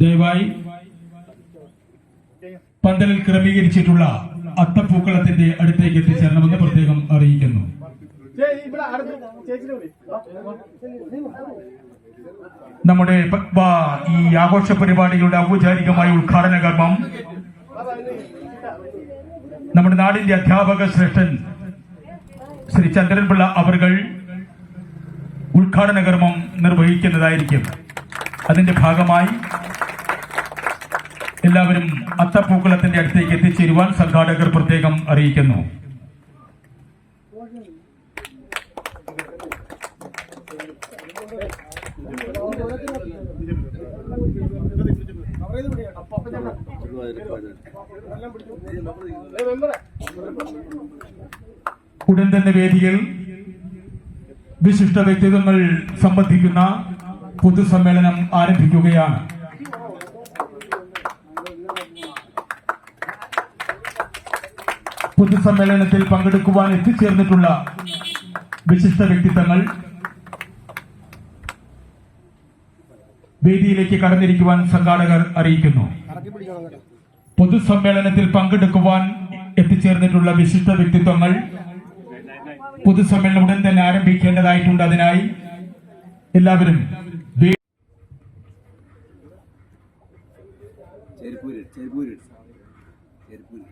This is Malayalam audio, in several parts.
ദയവായി പന്തലിൽ ക്രമീകരിച്ചിട്ടുള്ള അത്തപ്പൂക്കളത്തിന്റെ അടുത്തേക്ക് എത്തിച്ചേരണമെന്ന് പ്രത്യേകം അറിയിക്കുന്നു. നമ്മുടെ പത്മ ഈ ആഘോഷ പരിപാടികളുടെ ഔപചാരികമായ ഉദ്ഘാടന കർമ്മം നമ്മുടെ നാടിന്റെ അധ്യാപക ശ്രേഷ്ഠൻ ശ്രീ ചന്ദ്രൻപിള്ള അവർകൾ ഉദ്ഘാടന കർമ്മം നിർവഹിക്കുന്നതായിരിക്കും. അതിന്റെ ഭാഗമായി എല്ലാവരും അത്തപ്പൂക്കളത്തിന്റെ അടുത്തേക്ക് എത്തിച്ചേരുവാൻ സംഘാടകർ പ്രത്യേകം അറിയിക്കുന്നു. ഉടൻ തന്നെ വേദിയിൽ വിശിഷ്ട വ്യക്തിത്വങ്ങൾ സംബന്ധിക്കുന്ന പൊതുസമ്മേളനം ആരംഭിക്കുകയാണ്. പൊതുസമ്മേളനത്തിൽ പങ്കെടുക്കുവാൻ എത്തിച്ചേർന്നിട്ടുള്ള വിശിഷ്ട വ്യക്തിത്വങ്ങൾ വേദിയിലേക്ക് കടന്നിരിക്കുവാൻ സംഘാടകർ അറിയിക്കുന്നു. പൊതുസമ്മേളനത്തിൽ പങ്കെടുക്കുവാൻ എത്തിച്ചേർന്നിട്ടുള്ള വിശിഷ്ട വ്യക്തിത്വങ്ങൾ പൊതുസമ്മേളനം ഉടൻ തന്നെ ആരംഭിക്കേണ്ടതായിട്ടുണ്ട്. അതിനായി എല്ലാവരും ചെരുപ്പൂര് ചെരുപ്പൂര് ചെരുപ്പൂര്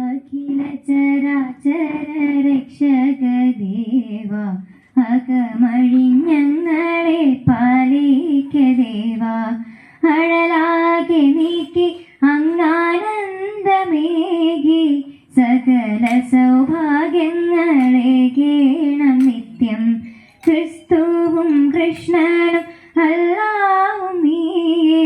അഖില ചരാചര രക്ഷകദേവ അകമഴിഞ്ഞങ്ങളെ പാലിക്ക ദേവ അഴലാകെ നീക്കി അങ്ങാനന്ദമേകി സകല സൗഭാഗ്യങ്ങളെ കേണം നിത്യം. ക്രിസ്തുവും കൃഷ്ണനും അല്ലാവും നീയേ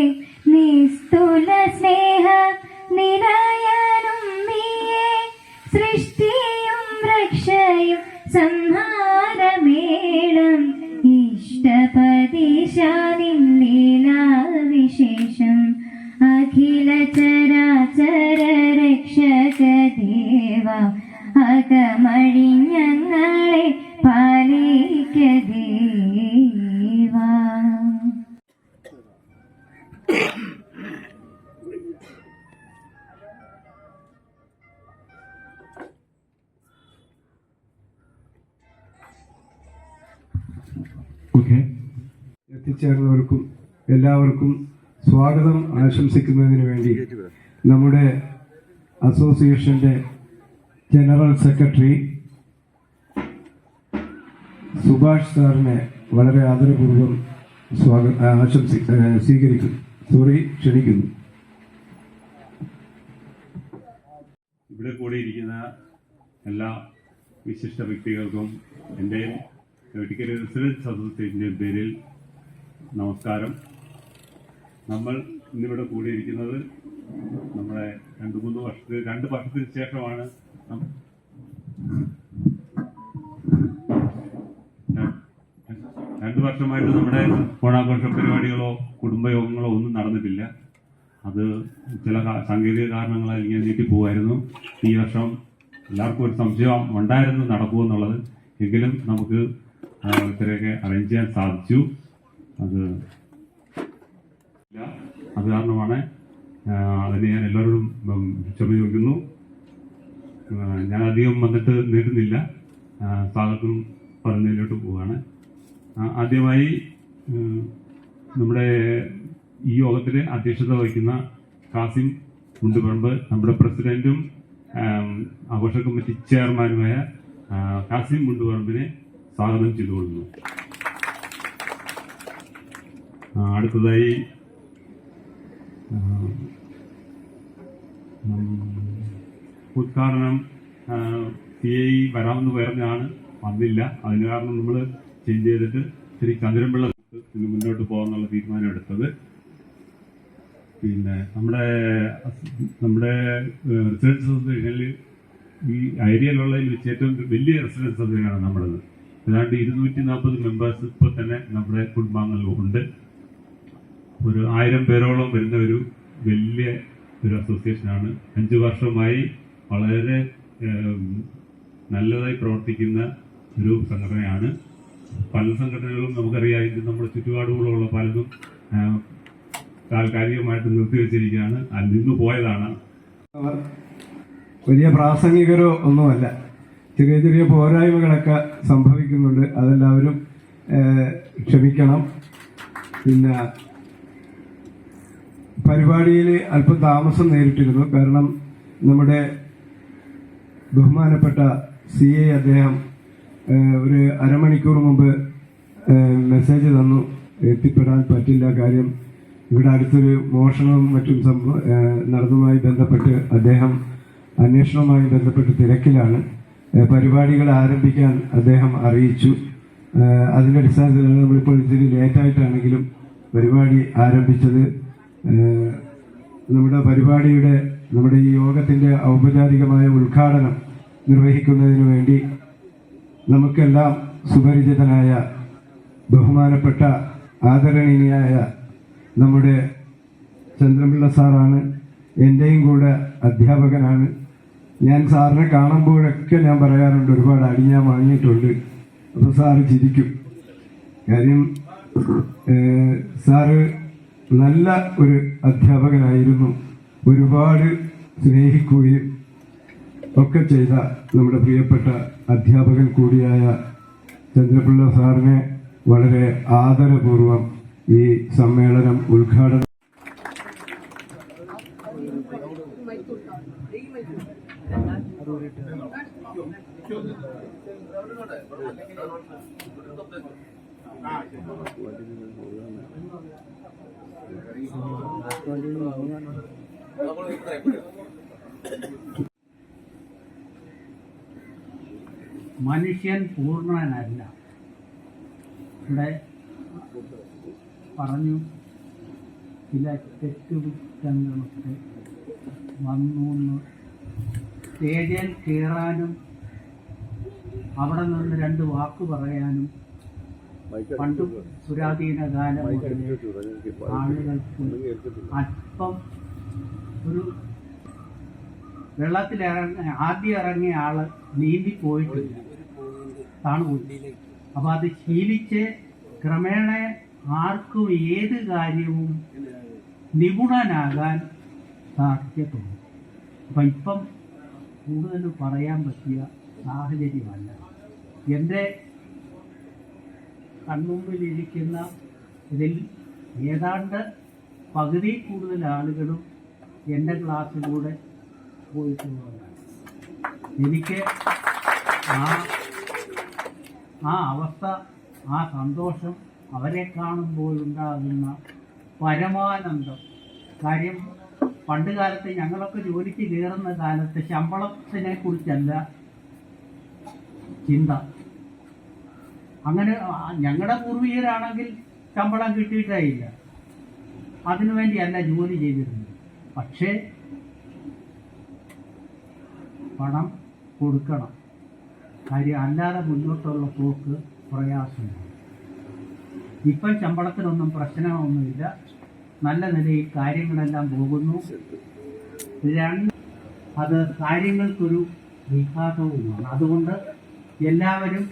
ആശംസിക്കുന്നതിന് വേണ്ടി നമ്മുടെ അസോസിയേഷന്റെ ജനറൽ സെക്രട്ടറി സുഭാഷ് സാറിനെ വളരെ ആദരപൂർവം സ്വാഗതം ആശംസി സ്വീകരിക്കുന്നു സോറി ക്ഷണിക്കുന്നു. ഇവിടെ കൂടിയിരിക്കുന്ന എല്ലാ വിശിഷ്ട വ്യക്തികൾക്കും എന്റെ മെഡിക്കൽ റെസിഡൻസ് അസോസിയേഷന്റെ പേരിൽ നമസ്കാരം. നമ്മൾ ഇന്നിവിടെ കൂടിയിരിക്കുന്നത് നമ്മളെ രണ്ട് മൂന്ന് വർഷത്തിന് രണ്ട് വർഷത്തിന് ശേഷമാണ് രണ്ട് വർഷമായിട്ട് നമ്മുടെ ഓണാഘോഷ പരിപാടികളോ കുടുംബയോഗങ്ങളോ ഒന്നും നടന്നിട്ടില്ല. അത് ചില സാങ്കേതിക കാരണങ്ങളാൽ ഇങ്ങനെ നീട്ടിപ്പോവായിരുന്നു ഈ വർഷം എല്ലാവർക്കും ഒരു സംശയം ഉണ്ടായിരുന്നു നടക്കുമെന്നുള്ളത് എങ്കിലും നമുക്ക് ഇത്രയൊക്കെ അറേഞ്ച് ചെയ്യാൻ സാധിച്ചു. അത്. അത് കാരണമാണ് അതിനെ ഞാൻ എല്ലാവരോടും ക്ഷമ ചോദിക്കുന്നു. ഞാൻ അധികം വന്നിട്ട് നേടുന്നില്ല സ്വാഗതം പറഞ്ഞതിലോട്ട് പോവുകയാണ് ആദ്യമായി നമ്മുടെ ഈ യോഗത്തിൽ അധ്യക്ഷത വഹിക്കുന്ന കാസിം മുണ്ടുപറമ്പ് നമ്മുടെ പ്രസിഡന്റും ആഘോഷ കമ്മിറ്റി ചെയർമാനുമായ കാസിം മുണ്ടുപറമ്പിനെ സ്വാഗതം ചെയ്തുകൊള്ളുന്നു. അടുത്തതായി ഉദ്ഘാടനം സി ഐ വരാമെന്ന് പറഞ്ഞാണ് വന്നില്ല. അതിന് കാരണം നമ്മൾ ചേഞ്ച് ചെയ്തിട്ട് ശ്രീ ചന്ദ്രൻപിള്ള ഇന്ന് മുന്നോട്ട് പോകാമെന്നുള്ള തീരുമാനം എടുത്തത്. പിന്നെ നമ്മുടെ നമ്മുടെ റെസിഡൻസ് അസോസിയേഷനിൽ ഈ ഏരിയയിലുള്ളതിൽ വെച്ച് ഏറ്റവും വലിയ റെസിഡൻസ് അസോസിയേഷനാണ് നമ്മുടേത് ഏതാണ്ട് ഇരുന്നൂറ്റി നാൽപ്പത് മെമ്പേഴ്സ് ഇപ്പോൾ തന്നെ നമ്മുടെ കുടുംബാംഗങ്ങൾ ഉണ്ട്. ഒരു ആയിരം പേരോളം വരുന്ന ഒരു വലിയ ഒരു അസോസിയേഷനാണ് അഞ്ച് വർഷമായി വളരെ നല്ലതായി പ്രവർത്തിക്കുന്ന ഒരു സംഘടനയാണ്. പല സംഘടനകളും നമുക്കറിയാം ഇത് നമ്മുടെ ചുറ്റുപാടുകളുള്ള പലതും താൽക്കാലികമായിട്ട് നിർത്തിവെച്ചിരിക്കുകയാണ്. അത് നിന്ന് പോയതാണ്. അവർ വലിയ പ്രാസംഗികരോ ഒന്നുമല്ല. ചെറിയ ചെറിയ പോരായ്മകളൊക്കെ സംഭവിക്കുന്നുണ്ട്. അതെല്ലാവരും ക്ഷമിക്കണം. പിന്നെ പരിപാടിയിൽ അല്പം താമസം നേരിട്ടിരുന്നു. കാരണം നമ്മുടെ ബഹുമാനപ്പെട്ട സി എ അദ്ദേഹം ഒരു അരമണിക്കൂർ മുമ്പ് മെസ്സേജ് തന്നു. എത്തിപ്പെടാൻ പറ്റില്ല കാര്യം. ഇവിടെ അടുത്തൊരു മോഷണവും മറ്റും സംഭവം നടന്നതുമായി ബന്ധപ്പെട്ട് അദ്ദേഹം അന്വേഷണവുമായി ബന്ധപ്പെട്ട് തിരക്കിലാണ്. പരിപാടികൾ ആരംഭിക്കാൻ അദ്ദേഹം അറിയിച്ചു. അതിന്റെ അടിസ്ഥാനത്തിലാണ് നമ്മളിപ്പോൾ ഇത്തിരി ലേറ്റായിട്ടാണെങ്കിലും പരിപാടി ആരംഭിച്ചത്. നമ്മുടെ പരിപാടിയുടെ നമ്മുടെ ഈ യോഗത്തിന്റെ ഔപചാരികമായ ഉദ്ഘാടനം നിർവഹിക്കുന്നതിന് വേണ്ടി നമുക്കെല്ലാം സുപരിചിതനായ ബഹുമാനപ്പെട്ട ആദരണീയനായ നമ്മുടെ ചന്ദ്രപിള്ള സാറാണ്. എന്റെയും കൂടെ അധ്യാപകനാണ്. ഞാൻ സാറിനെ കാണുമ്പോഴൊക്കെ ഞാൻ പറയാറുണ്ട് ഒരുപാട് അടി ഞാൻ വാങ്ങിയിട്ടുണ്ട്. അപ്പോൾ സാറ് ചിരിക്കും. കാര്യം സാറ് നല്ല ഒരു അധ്യാപകനായിരുന്നു. ഒരുപാട് സ്നേഹിക്കുകയും ഒക്കെ ചെയ്ത നമ്മുടെ പ്രിയപ്പെട്ട അധ്യാപകൻ കൂടിയായ ചന്ദ്രപിള്ള സാറിനെ വളരെ ആദരപൂർവം ഈ സമ്മേളനം ഉദ്ഘാടനം മനുഷ്യൻ പൂർണനല്ല ഇവിടെ പറഞ്ഞു ചില തെറ്റുകുറ്റങ്ങളൊക്കെ വന്നു സ്റ്റേജിൽ കയറാനും അവിടെ നിന്ന് രണ്ട് വാക്ക് പറയാനും പണ്ട് പുരാതീന കാലം ആളുകൾക്ക് അല്പം ഒരു വെള്ളത്തിലിറങ്ങി ആദ്യം ഇറങ്ങിയ ആൾ നീന്തി പോയിട്ടില്ല താണുപോയി അപ്പൊ അത് ശീലിച്ച് ക്രമേണ ആർക്കും ഏത് കാര്യവും നിപുണനാകാൻ സാധിക്കത്തുള്ളൂ. അപ്പൊ ഇപ്പം കൂടുതൽ പറയാൻ പറ്റിയ സാഹചര്യമല്ല. എന്റെ കൺമുമ്പിലിരിക്കുന്ന ഇതിൽ ഏതാണ്ട് പകുതി കൂടുതൽ ആളുകളും എന്റെ ക്ലാസ്സിലൂടെ പോയിട്ടുള്ളവരാണ്. എനിക്ക് ആ ആ അവസ്ഥ ആ സന്തോഷം അവരെ കാണുമ്പോഴുണ്ടാകുന്ന പരമാനന്ദം. കാര്യം പണ്ട് കാലത്ത് ഞങ്ങളൊക്കെ ജോലിക്ക് കയറുന്ന കാലത്ത് ശമ്പളത്തിനെ കുറിച്ചല്ല ചിന്ത. അങ്ങനെ ഞങ്ങളുടെ പൂർവികരാണെങ്കിൽ ശമ്പളം കിട്ടിയിട്ടേ ഇല്ല. അതിനുവേണ്ടിയല്ല ജോലി ചെയ്തിരുന്നത്. പക്ഷേ പണം കൊടുക്കണം. കാര്യം അല്ലാതെ മുന്നോട്ടുള്ള പോക്ക് പ്രയാസമാണ്. ഇപ്പം ശമ്പളത്തിനൊന്നും പ്രശ്നമൊന്നുമില്ല. നല്ല നിലയിൽ കാര്യങ്ങളെല്ലാം പോകുന്നു. രണ്ട് അത് കാര്യങ്ങൾക്കൊരു വിഘാതവുമാണ്. അതുകൊണ്ട് എല്ലാവരും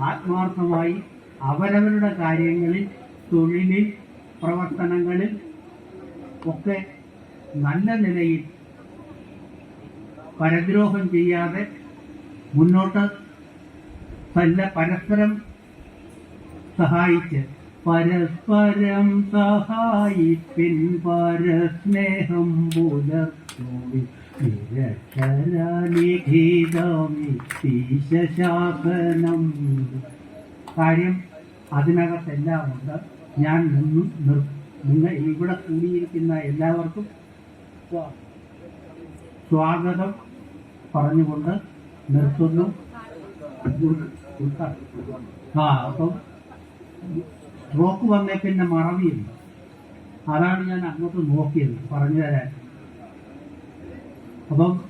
ആത്മാർത്ഥമായി അവരവരുടെ കാര്യങ്ങളിൽ തൊഴിലിൽ പ്രവർത്തനങ്ങളിൽ ഒക്കെ നല്ല നിലയിൽ പരദ്രോഹം ചെയ്യാതെ മുന്നോട്ട് പരസ്പരം സഹായിച്ച് പരസ്പരം സഹായിപ്പിൻ പരസ്നേഹം പുലർത്തോടി ശാസനം കാര്യം അതിനകത്തെല്ലാം ഉണ്ട് ഞാൻ നിന്നും നിർ നിങ്ങൾ ഇവിടെ കൂടിയിരിക്കുന്ന എല്ലാവർക്കും സ്വാഗതം പറഞ്ഞുകൊണ്ട് നിർത്തുന്നു. ആ അപ്പം സ്ട്രോക്ക് വന്നേ പിന്നെ മറവിയില്ല. അതാണ് ഞാൻ അങ്ങോട്ട് നോക്കിയത്. പറഞ്ഞു തരാൻ. അപ്പം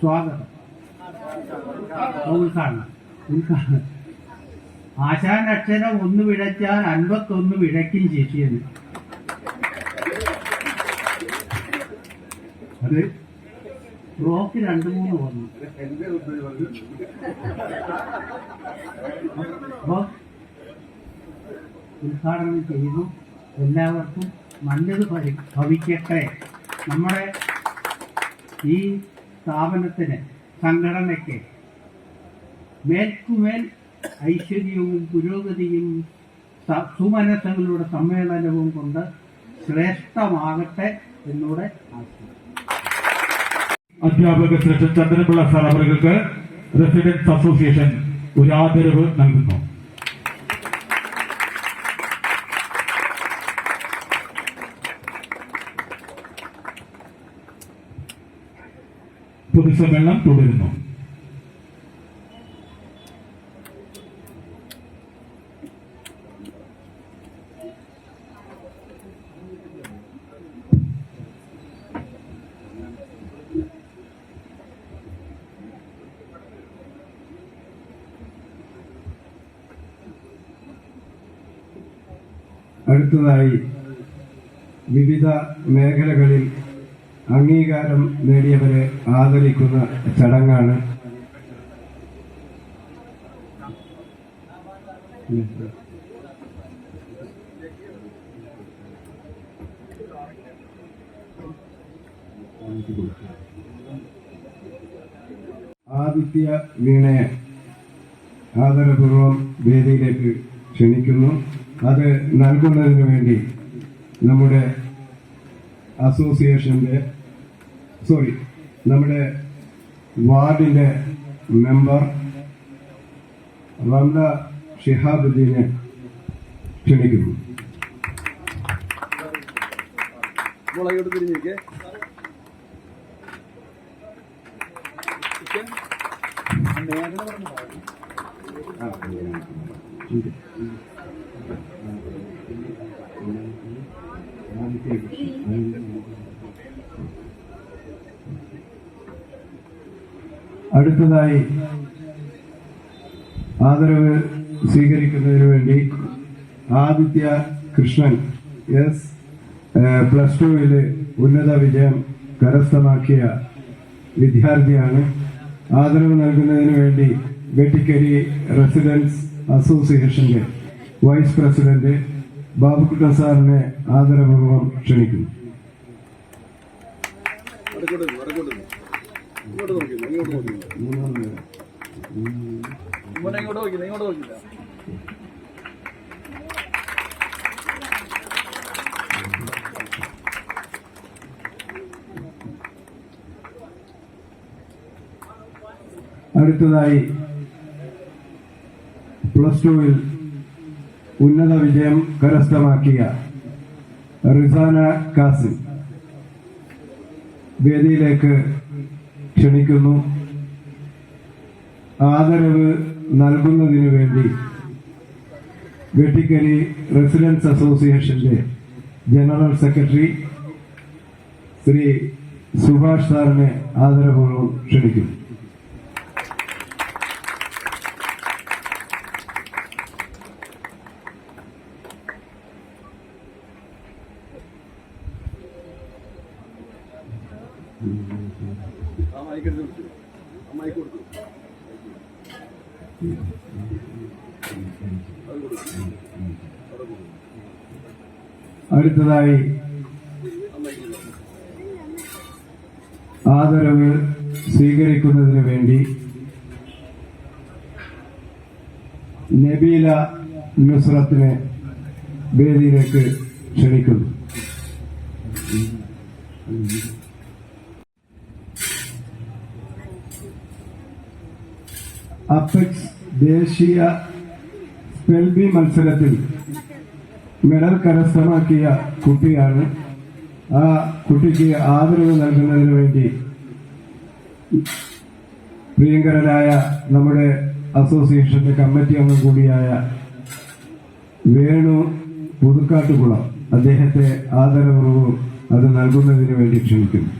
സ്വാഗതം. ഉദ്ഘാടനം. ഉദ്ഘാ- ആശാൻ അക്ഷരം ഒന്ന് വിഴച്ചാൽ അൻപത്തൊന്ന് വിഴയ്ക്കും ശിഷ്യന് അത് ബ്ലോക്ക് രണ്ട് മൂന്ന് വന്നു. അപ്പോൾ ഉദ്ഘാടനം ചെയ്യുന്നു. എല്ലാവർക്കും നല്ലത് ഭരി- ഭവിക്കട്ടെ. നമ്മുടെ ഈ സ്ഥാപനത്തിന് സംഘടനയ്ക്ക് മേൽക്കുമേൽ ഐശ്വര്യവും പുരോഗതിയും സുമനസ്സുകളുടെ സമ്മേളനവും കൊണ്ട് ശ്രേഷ്ഠമാകട്ടെ എന്നൂടെ അധ്യാപക ശ്രേഷ്ഠ ചന്ദ്രപിള്ള സാർ അവർക്ക് റെസിഡൻസ് അസോസിയേഷൻ ഒരു ആദരവ് നൽകുന്നു. പൊതുസമ്മേളനം തുടരുന്നു. അടുത്തതായി വിവിധ മേഖലകളിൽ അംഗീകാരം നേടിയവരെ ആദരിക്കുന്ന ചടങ്ങാണ്. ആദിത്യ വീണയെ ആദരപൂർവം വേദിയിലേക്ക് ക്ഷണിക്കുന്നു. അത് നൽകുന്നതിന് വേണ്ടി നമ്മുടെ അസോസിയേഷന്റെ സോറി നമ്മുടെ വാർഡിന്റെ മെമ്പർ റംല ഷിഹാബുദ്ദീനെ ക്ഷണിക്കുന്നു. മുളകോട്ട് തിരിഞ്ഞേക്കേ അടുത്തതായി ആദരവ് സ്വീകരിക്കുന്നതിന് വേണ്ടി ആദിത്യ കൃഷ്ണൻ എസ് പ്ലസ് ടുവിൽ ഉന്നത വിജയം കരസ്ഥമാക്കിയ വിദ്യാർത്ഥിയാണ്. ആദരവ് നൽകുന്നതിന് വേണ്ടി വെട്ടിക്കരി റെസിഡൻസ് അസോസിയേഷന്റെ വൈസ് പ്രസിഡന്റ് ബാബുക്കുട്ടൻ സാറിനെ ആദരപൂർവം ക്ഷണിക്കുന്നു വടക്കോട്ട് നിന്ന്, വടക്കോട്ട് നിന്ന്. ഇങ്ങോട്ട് നോക്കില്ല ഇങ്ങോട്ട് നോക്കില്ല മോനെ ഇങ്ങോട്ട് നോക്കില്ല ഇങ്ങോട്ട് നോക്കില്ല അടുത്തതായി പ്ലസ് ടുവിൽ ഉന്നത വിജയം കരസ്ഥമാക്കിയ റിസാന കാസിം വേദിയിലേക്ക് ക്ഷണിക്കുന്നു. ആദരവ് നൽകുന്നതിനു വേണ്ടി വെട്ടിക്കരി റെസിഡൻസ് അസോസിയേഷന്റെ ജനറൽ സെക്രട്ടറി ശ്രീ സുഭാഷ് സാറിനെ ആദരപൂർവം ക്ഷണിക്കുന്നു ആ മൈക്കെടുത്ത് വിളിച്ചു ആ മൈക്ക് കൊടുത്തു അത് കൊടുത്തു അവിടെ കൊടുത്തു അടുത്തതായി ആദരവ് സ്വീകരിക്കുന്നതിന് വേണ്ടി നബീല നുസ്രത്തിനെ വേദിയിലേക്ക് ക്ഷണിക്കുന്നു. അപ്പെക്സ് ദേശീയ സ്പെൽബി മത്സരത്തിൽ മെഡൽ കരസ്ഥമാക്കിയ കുട്ടിയാണ്. ആ കുട്ടിക്ക് ആദരവ് നൽകുന്നതിന് വേണ്ടി പ്രിയങ്കരനായ നമ്മുടെ അസോസിയേഷന്റെ കമ്മിറ്റി അംഗം കൂടിയായ വേണു പുതുക്കാട്ടുകുളം അദ്ദേഹത്തെ ആദരപൂർവം അത് നൽകുന്നതിന് വേണ്ടി ക്ഷണിക്കുന്നു.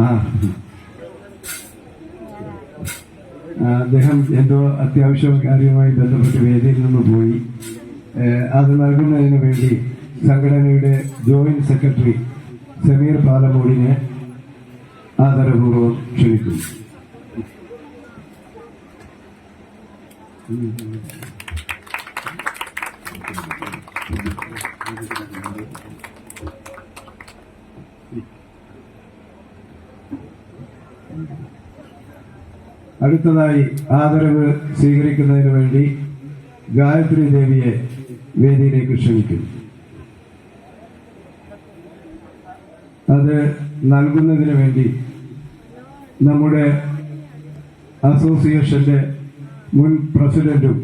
ആ. അദ്ദേഹം എന്തോ അത്യാവശ്യ കാര്യവുമായി ബന്ധപ്പെട്ട് വേദിയിൽ നിന്ന് പോയി. അത് നൽകുന്നതിന് വേണ്ടി സംഘടനയുടെ ജോയിന്റ് സെക്രട്ടറി സമീർ പാലമൂടിനെ ആദരപൂർവം ക്ഷണിക്കുന്നു. അടുത്തതായി ആദരവ് സ്വീകരിക്കുന്നതിന് വേണ്ടി ഗായത്രി ദേവിയെ വേദിയിലേക്ക് ക്ഷണിക്കുന്നു. അത് നൽകുന്നതിന് വേണ്ടി നമ്മുടെ അസോസിയേഷന്റെ മുൻ പ്രസിഡന്റും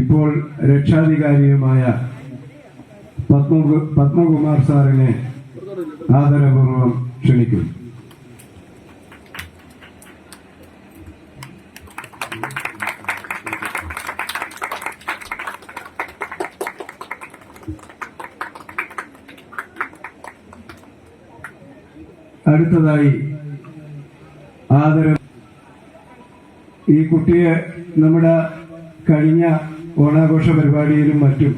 ഇപ്പോൾ രക്ഷാധികാരിയുമായ പത്മ പത്മകുമാർ സാറിനെ ആദരപൂർവം ക്ഷണിക്കുന്നു. അടുത്തതായി ആദരവ് ഈ കുട്ടിയെ നമ്മുടെ കഴിഞ്ഞ ഓണാഘോഷ പരിപാടിയിലും മറ്റും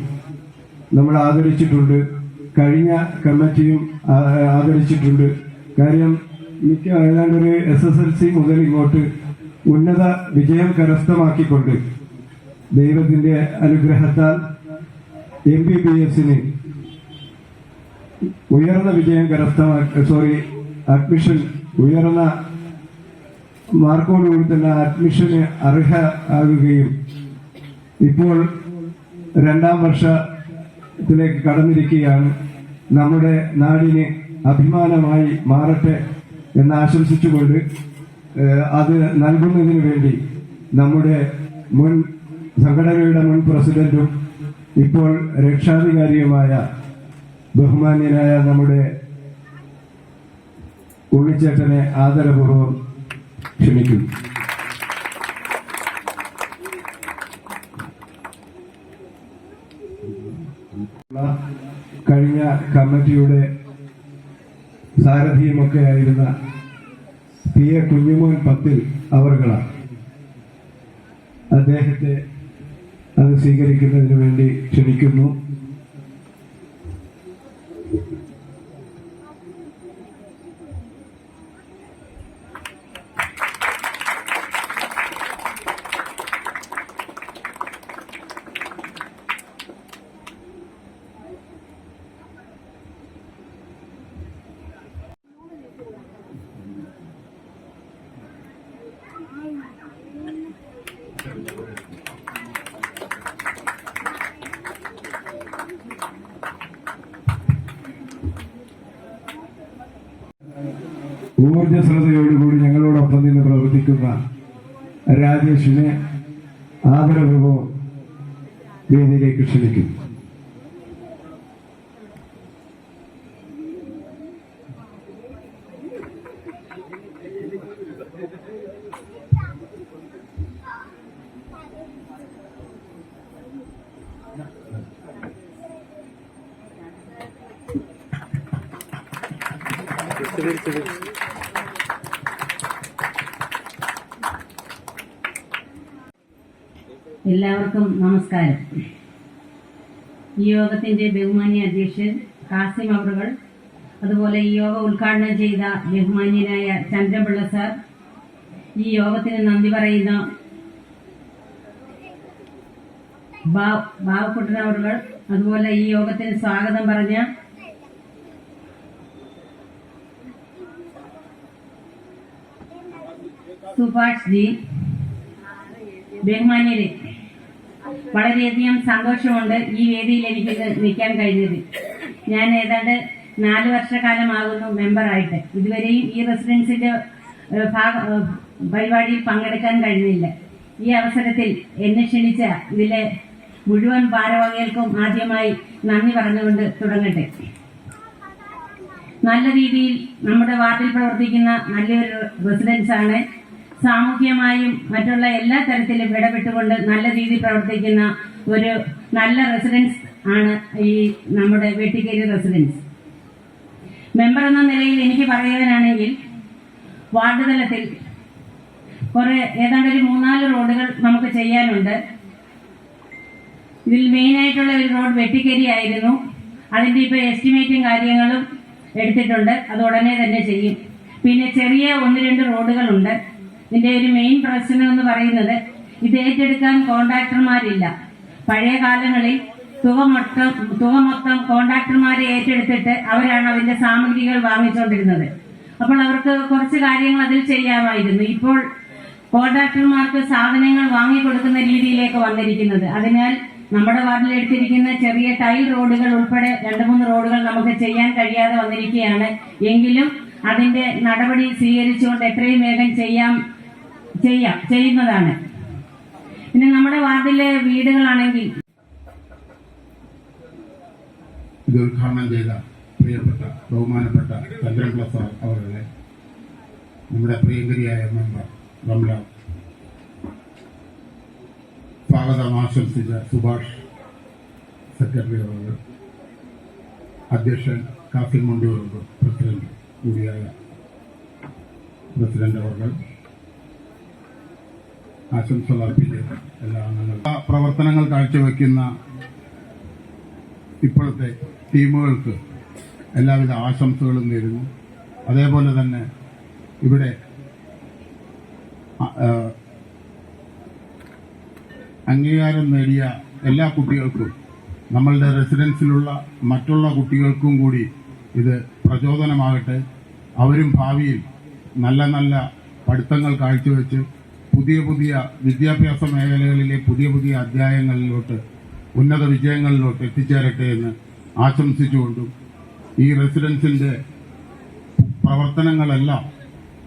നമ്മൾ ആദരിച്ചിട്ടുണ്ട്. കഴിഞ്ഞ കമ്മിറ്റിയും ആദരിച്ചിട്ടുണ്ട്. കാര്യം മിക്ക ഏതാണ്ട് ഒരു എസ് എസ് എൽ സി മുതൽ ഇങ്ങോട്ട് ഉന്നത വിജയം കരസ്ഥമാക്കിക്കൊണ്ട് ദൈവത്തിന്റെ അനുഗ്രഹത്താൽ എം ബി ബി എസിന് ഉയർന്ന വിജയം കരസ്ഥമാക്കി സോറി അഡ്മിഷൻ ഉയർന്ന മാർക്കോടുകൂടി തന്നെ അഡ്മിഷന് അർഹ ആകുകയും ഇപ്പോൾ രണ്ടാം വർഷത്തിലേക്ക് കടന്നിരിക്കുകയാണ്. നമ്മുടെ നാടിന് അഭിമാനമായി മാറട്ടെ എന്ന് ആശംസിച്ചുകൊണ്ട് അത് നൽകുന്നതിന് വേണ്ടി നമ്മുടെ മുൻ സംഘടനയുടെ മുൻ പ്രസിഡന്റും ഇപ്പോൾ രക്ഷാധികാരിയുമായ ബഹുമാന്യനായ നമ്മുടെ ഉണ്ണിച്ചേട്ടനെ ആദരപൂർവം ക്ഷമിക്കുന്നു കഴിഞ്ഞ കമ്മിറ്റിയുടെ സാരഥിയുമൊക്കെ ആയിരുന്ന പി എ കുഞ്ഞുമോൻ പത്തിൽ അവർകളാണ്. അദ്ദേഹത്തെ അത് സ്വീകരിക്കുന്നതിന് വേണ്ടി ക്ഷണിക്കുന്നു. ഊർജസ്വലതയോടുകൂടി ഞങ്ങളോടൊപ്പം നിന്ന് പ്രവർത്തിക്കുന്ന രാജേഷിനെ ആദരപൂർവം വേദിയിലേക്ക് ക്ഷണിക്കുന്നു. എല്ലാവർക്കും നമസ്കാരം. ഈ യോഗത്തിന്റെ ബഹുമാന്യ അധ്യക്ഷൻ കാസിം അവറുകൾ അതുപോലെ ഈ യോഗം ഉദ്ഘാടനം ചെയ്ത ബഹുമാന്യനായ ചന്ദ്രപിള്ള സാർ ഈ യോഗത്തിന് നന്ദി പറയുന്ന. ബാബുക്കുട്ടൻ അവറുകൾ അതുപോലെ ഈ യോഗത്തിന് സ്വാഗതം പറഞ്ഞ സുഭാഷ് ജി ബഹുമാന്യരെ വളരെയധികം സന്തോഷമുണ്ട് ഈ വേദിയിൽ എനിക്ക് നിൽക്കാൻ കഴിഞ്ഞത് ഞാൻ ഏതാണ്ട് നാല് വർഷക്കാലമാകുന്നു മെമ്പറായിട്ട്. ഇതുവരെയും ഈ റെസിഡൻസിന്റെ പരിപാടിയിൽ പങ്കെടുക്കാൻ കഴിഞ്ഞില്ല. ഈ അവസരത്തിൽ എന്നെ ക്ഷണിച്ച ഇതിലെ മുഴുവൻ ഭാരവാഹികൾക്കും ആദ്യമായി നന്ദി പറഞ്ഞുകൊണ്ട് തുടങ്ങട്ടെ. നല്ല രീതിയിൽ നമ്മുടെ വാർഡിൽ പ്രവർത്തിക്കുന്ന നല്ലൊരു റെസിഡൻസാണ് സാമൂഹ്യമായും മറ്റുള്ള എല്ലാ തരത്തിലും ഇടപെട്ടുകൊണ്ട് നല്ല രീതിയിൽ പ്രവർത്തിക്കുന്ന ഒരു നല്ല റെസിഡൻസ് ആണ് ഈ നമ്മുടെ വെട്ടിക്കേരി റെസിഡൻസ് മെമ്പർ എന്ന നിലയിൽ എനിക്ക് പറയാനാണെങ്കിൽ വാർഡ് തലത്തിൽ കുറെ ഏതാണ്ട് ഒരു മൂന്നാൽ റോഡുകൾ നമുക്ക് ചെയ്യാനുണ്ട്. ഇതിൽ മെയിൻ ആയിട്ടുള്ള ഒരു റോഡ് വെട്ടിക്കേരി ആയിരുന്നു. അതിന്റെ ഇപ്പൊ എസ്റ്റിമേറ്റും കാര്യങ്ങളും എടുത്തിട്ടുണ്ട്. അത് ഉടനെ തന്നെ ചെയ്യും. പിന്നെ ചെറിയ ഒന്ന് രണ്ട് റോഡുകളുണ്ട്. ഇതിന്റെ ഒരു മെയിൻ പ്രശ്നം എന്ന് പറയുന്നത് ഇത് ഏറ്റെടുക്കാൻ കോൺട്രാക്ടർമാരില്ല. പഴയ കാലങ്ങളിൽ തുക മൊത്തം തുക മൊത്തം കോൺട്രാക്ടർമാരെ ഏറ്റെടുത്തിട്ട് അവരാണ് അതിന്റെ സാമഗ്രികൾ വാങ്ങിച്ചുകൊണ്ടിരുന്നത് അപ്പോൾ അവർക്ക് കുറച്ച് കാര്യങ്ങൾ അതിൽ ചെയ്യാമായിരുന്നു. ഇപ്പോൾ കോൺട്രാക്ടർമാർക്ക് സാധനങ്ങൾ വാങ്ങിക്കൊടുക്കുന്ന രീതിയിലേക്ക് വന്നിരിക്കുന്നത്. അതിനാൽ നമ്മുടെ വാർഡിൽ എടുത്തിരിക്കുന്ന ചെറിയ ടൈൽ റോഡുകൾ ഉൾപ്പെടെ രണ്ട് മൂന്ന് റോഡുകൾ നമുക്ക് ചെയ്യാൻ കഴിയാതെ വന്നിരിക്കുകയാണ്. എങ്കിലും അതിന്റെ നടപടി സ്വീകരിച്ചുകൊണ്ട് എത്രയും വേഗം ചെയ്യാം ചെയ്യാം ചെയ്യുന്നതാണ്. പിന്നെ നമ്മുടെ വാർഡിലെ വീടുകളാണെങ്കിൽ ഇത് ഉദ്ഘാടനം ചെയ്ത പ്രിയപ്പെട്ട ബഹുമാനപ്പെട്ട ചന്ദ്രൻപിള്ള സാർ അവരുടെ നമ്മുടെ പ്രിയങ്കരിയായ മെമ്പർ റംല സ്വാഗതം ആശംസിച്ച സുഭാഷ് സെക്രട്ടറി അവർ അധ്യക്ഷൻ കാസിം മുണ്ടൂർ പ്രസിഡന്റ് കൂടിയായ പ്രസിഡന്റ് അവർ ആശംസകൾ എല്ലാ അംഗങ്ങളും പ്രവർത്തനങ്ങൾ കാഴ്ചവെക്കുന്ന ഇപ്പോഴത്തെ ടീമുകൾക്ക് എല്ലാവിധ ആശംസകളും നേരുന്നു. അതേപോലെ തന്നെ ഇവിടെ അംഗീകാരം നേടിയ എല്ലാ കുട്ടികൾക്കും നമ്മളുടെ റെസിഡൻസിലുള്ള മറ്റുള്ള കുട്ടികൾക്കും കൂടി ഇത് പ്രചോദനമാകട്ടെ. അവരും ഭാവിയിൽ നല്ല നല്ല പഠിത്തങ്ങൾ കാഴ്ചവെച്ച് പുതിയ പുതിയ വിദ്യാഭ്യാസ മേഖലകളിലെ പുതിയ പുതിയ അധ്യായങ്ങളിലോട്ട് ഉന്നത വിജയങ്ങളിലോട്ട് എത്തിച്ചേരട്ടെ എന്ന് ആശംസിച്ചുകൊണ്ടും ഈ റെസിഡൻസിന്റെ പ്രവർത്തനങ്ങളെല്ലാം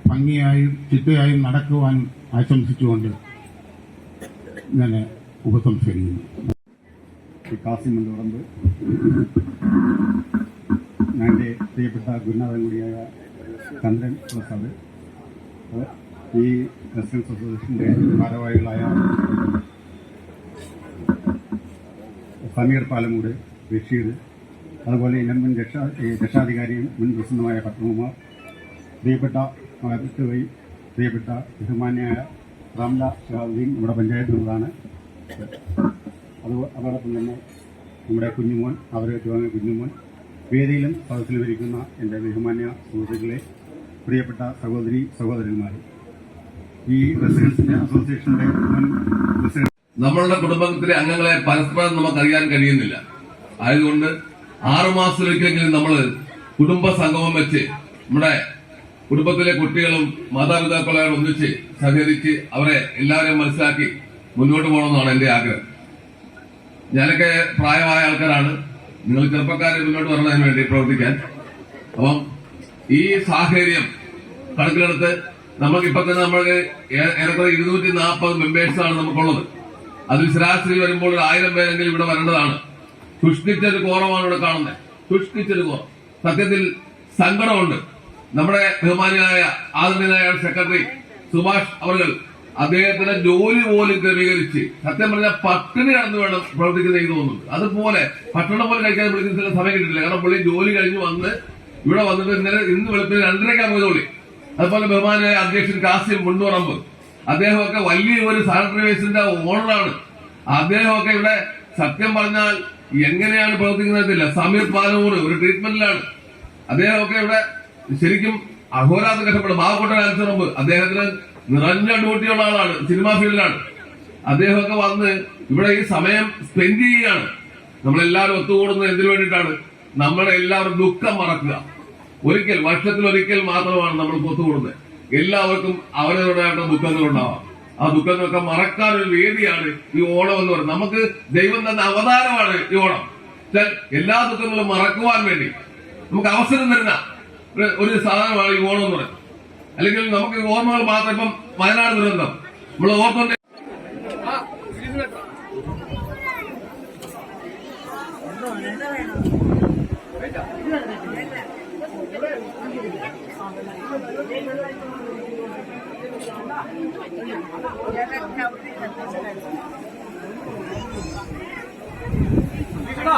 ഭംഗിയായും ചിട്ടയായും നടക്കുവാൻ ആശംസിച്ചുകൊണ്ട് ഞാൻ ഉപസംഹരിക്കുന്നു. കാസിം മുണ്ടുറമ്പ് എന്റെ പ്രിയപ്പെട്ട ഗുരുനാഥൻ കൂടിയായ ചന്ദ്രൻ പ്രസാദ് ഈ റെസിഡൻസ് അസോസിയേഷന്റെ ഭാരവാഹികളായ സമീർ പാലമൂട് ബഷീർ അതുപോലെ ഇനം മുൻ രക്ഷാ രക്ഷാധികാരിയും മുൻ പ്രസിഡന്റുമായ പത്മകുമാർ പ്രിയപ്പെട്ട വൈ പ്രിയപ്പെട്ട ബഹുമാന്യായ റാംല ഷഹാബുദ്ദീൻ നമ്മുടെ പഞ്ചായത്തിലുള്ളതാണ് അത് അതോടൊപ്പം തന്നെ നമ്മുടെ കുഞ്ഞുമോൻ അവരെ ഏറ്റുവാങ്ങിയ കുഞ്ഞുമോൻ വേദിയിലും സദസ്സിലും ഇരിക്കുന്ന എന്റെ ബഹുമാന്യ സുഹൃത്തുക്കളെ പ്രിയപ്പെട്ട സഹോദരി സഹോദരന്മാർ ഈ റെസിഡൻസിന്റെ അസോസിയേഷന്റെ നമ്മളുടെ കുടുംബത്തിലെ അംഗങ്ങളെ പരസ്പരം നമുക്ക് അറിയാൻ കഴിയുന്നില്ല. ആയതുകൊണ്ട് ആറുമാസത്തിലൊരിക്കലെങ്കിലും നമ്മൾ കുടുംബ സംഗമം വെച്ച് നമ്മുടെ കുടുംബത്തിലെ കുട്ടികളും മാതാപിതാക്കളെ ഒന്നിച്ച് സഹകരിച്ച് അവരെ എല്ലാവരെയും മനസ്സിലാക്കി മുന്നോട്ട് പോകണമെന്നാണ് എന്റെ ആഗ്രഹം. ഞാനൊക്കെ പ്രായമായ ആൾക്കാരാണ്. നിങ്ങൾ ചെറുപ്പക്കാരെ മുന്നോട്ട് വരണതിന് വേണ്ടി പ്രവർത്തിക്കാൻ. അപ്പം ഈ സാഹചര്യം കണക്കിലെടുത്ത് നമുക്കിപ്പോ തന്നെ നമ്മൾ ഏറെക്കുറെ ഇരുന്നൂറ്റി നാൽപ്പത് മെമ്പേഴ്സാണ് നമുക്കുള്ളത്. അതിൽ ശരാശരി വരുമ്പോൾ ഒരു ആയിരം പേരെങ്കിലും ഇവിടെ വരേണ്ടതാണ്. ശുഷ്കിച്ചൊരു കോറമാണ് ഇവിടെ കാണുന്നത്. ശുഷ്കിച്ചൊരു കോറം. സത്യത്തിൽ സങ്കടമുണ്ട്. നമ്മുടെ ബഹുമാനിയായ ആദരണീയനായ സെക്രട്ടറി സുഭാഷ് അവർ അദ്ദേഹത്തിന്റെ ജോലി പോലും ക്രമീകരിച്ച് സത്യം പറഞ്ഞാൽ പട്ടിണി കടന്നു വേണം പ്രവർത്തിക്കുന്ന എനിക്ക് തോന്നുന്നുണ്ട്. അതുപോലെ ഭക്ഷണം പോലെ കഴിക്കാൻ വിളിക്കുന്ന സമയം കിട്ടില്ല കാരണം പുള്ളി ജോലി കഴിഞ്ഞ് വന്ന് ഇവിടെ വന്നിട്ട് ഇന്നലെ ഇന്ന് വെളുപ്പിന് രണ്ടരയ്ക്കാണ് പോയി ജോലി അതുപോലെ ബഹുമാനായ അധ്യക്ഷൻ കാസിം മുണ്ടുറമ്പ് അദ്ദേഹമൊക്കെ വലിയ ഒരു സാനിറ്ററി ഓണറാണ്. അദ്ദേഹമൊക്കെ ഇവിടെ സത്യം പറഞ്ഞാൽ എങ്ങനെയാണ് പ്രവർത്തിക്കുന്നതില്ല സമീർ പാലൂർ ഒരു ട്രീറ്റ്മെന്റിലാണ് അദ്ദേഹമൊക്കെ ഇവിടെ ശരിക്കും അഹോരാത്രം കഷ്ടപ്പെടും. മാവക്കോട്ട ആൻസറുമ്പ് അദ്ദേഹത്തിന് നിറഞ്ഞ ഡ്യൂട്ടിയുള്ള ആളാണ്. സിനിമാ ഫീൽഡിലാണ്. അദ്ദേഹമൊക്കെ വന്ന് ഇവിടെ ഈ സമയം സ്പെൻഡ് ചെയ്യുകയാണ്. നമ്മളെല്ലാവരും ഒത്തുകൂടുന്നത് എന്തിനു വേണ്ടിയിട്ടാണ്? നമ്മളെല്ലാവരും ദുഃഖം മറക്കുക. ഒരിക്കൽ വർഷത്തിൽ ഒരിക്കൽ മാത്രമാണ് നമ്മൾ ഒത്തുകൂടുന്നത് എല്ലാവർക്കും അവരവരുടേതായിട്ട് ദുഃഖങ്ങൾ ഉണ്ടാവാം ആ ദുഃഖങ്ങളൊക്കെ മറക്കാൻ ഒരു വേദിയാണ് ഈ ഓണം എന്ന് പറയുന്നത്. നമുക്ക് ദൈവം തന്ന അവതാരമാണ് ഈ ഓണം. എല്ലാ ദുഃഖങ്ങളും മറക്കുവാൻ വേണ്ടി നമുക്ക് അവസരം തരുന്ന ഒരു- സാധനമാണ് ഈ ഓണം എന്ന് പറയുന്നത്. അല്ലെങ്കിൽ നമുക്ക് ഓർമ്മകൾ മാത്രം ഇപ്പം വയനാട് ദുരന്തം. നമ്മൾ ഓർമ്മ না